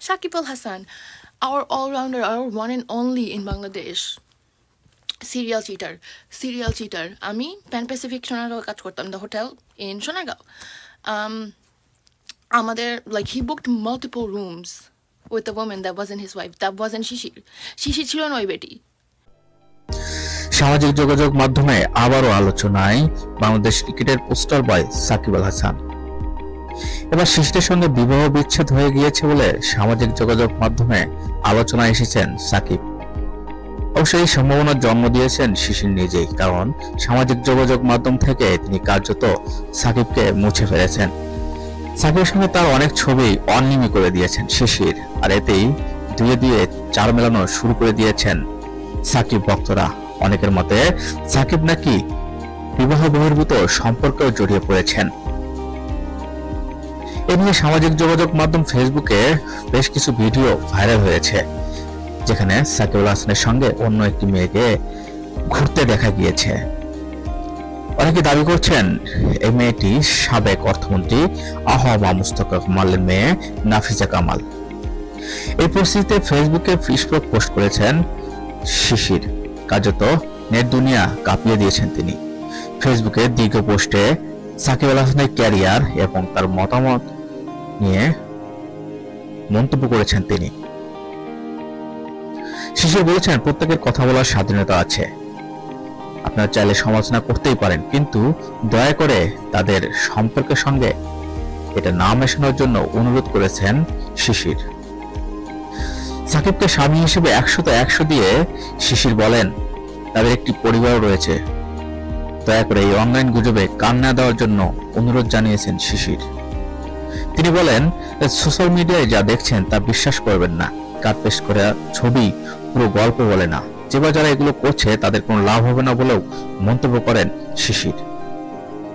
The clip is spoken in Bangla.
Shakib Al Hassan, our all-rounder, our one and only in Bangladesh. Serial cheater serial cheater আমি প্যান প্যাসিফিক সোনারগাঁও কাজ করতাম দ্য হোটেল ইন সোনারগাঁও আমাদের like he booked multiple rooms with the woman that was his wife that was Shishir Shishir ছিল নয় বেটি সামাজিক যোগাযোগ মাধ্যমে আবারও আলোচনায় বাংলাদেশ ক্রিকেটের পোস্টার বয় সাকিব আল হাসান। এবার শিশিরের সঙ্গে বিবাহ বিচ্ছেদ হয়ে গিয়েছে বলে সামাজিক যোগাযোগ মাধ্যমে আলোচনায় এসেছেন সাকিব। অবশ্য এই সম্ভাবনার জন্ম দিয়েছেন শিশির নিজেই, কারণ সামাজিক যোগাযোগ মাধ্যম থেকে তিনি কার্যত সাকিবকে মুছে ফেলেছেন। সাকিবের সঙ্গে তার অনেক ছবি অনিমি করে দিয়েছেন শিশির, আর এতেই দুয়ে দিয়ে চার মেলানো শুরু করে দিয়েছেন সাকিব ভক্তরা। অনেকের মতে সাকিব নাকি বিবাহ বহির্ভূত সম্পর্কেও জড়িয়ে পড়েছেন। এ নিয়ে সামাজিক যোগাযোগ মাধ্যম ফেসবুকে বেশ কিছু ভিডিও ভাইরাল হয়েছে, যেখানে সাকিবুল হাসানের সঙ্গে অন্য একটি মেয়েকে ঘুরতে দেখা গিয়েছে। অনেকে দাবি করছেন এই মেয়েটি সাবেক অর্থমন্ত্রী আহমা মুস্তফা কামালের মেয়ে নাফিজা কামাল। এই পরিস্থিতিতে ফেসবুকে ফেসবুক পোস্ট করেছেন শিশির। কার্যত নেট দুনিয়া কাঁপিয়ে দিয়েছেন তিনি। ফেসবুকে দীর্ঘ পোস্টে সাকিব আল হাসানের ক্যারিয়ার এবং তার মতামত নিয়ে মন্তব্য করেছেন তিনি। শিশির বলেছেন, প্রত্যেকের কথা বলার স্বাধীনতা আছে। আপনারা চাইলে সমালোচনা করতেই পারেন, কিন্তু দয়া করে তাদের সম্পর্কের সঙ্গে এটা না মেশানোর জন্য অনুরোধ করেছেন শিশির। সাকিবকে স্বামী হিসেবে একশোতে একশো দিয়ে শিশির বলেন, তাদের একটি পরিবার রয়েছে। দয়া করে এই অনলাইন গুজবে কান না দেওয়ার জন্য অনুরোধ জানিয়েছেন শিশির। তিনি বলেন, সোশ্যাল মিডিয়ায় যা দেখছেন তা বিশ্বাস করবেন না। কাট পেস্ট করে ছবি, পুরো গল্প বলে না। যে যারা এগুলো করছে তাদের কোনো লাভ হবে না বলেও মন্তব্য করেন শিশির।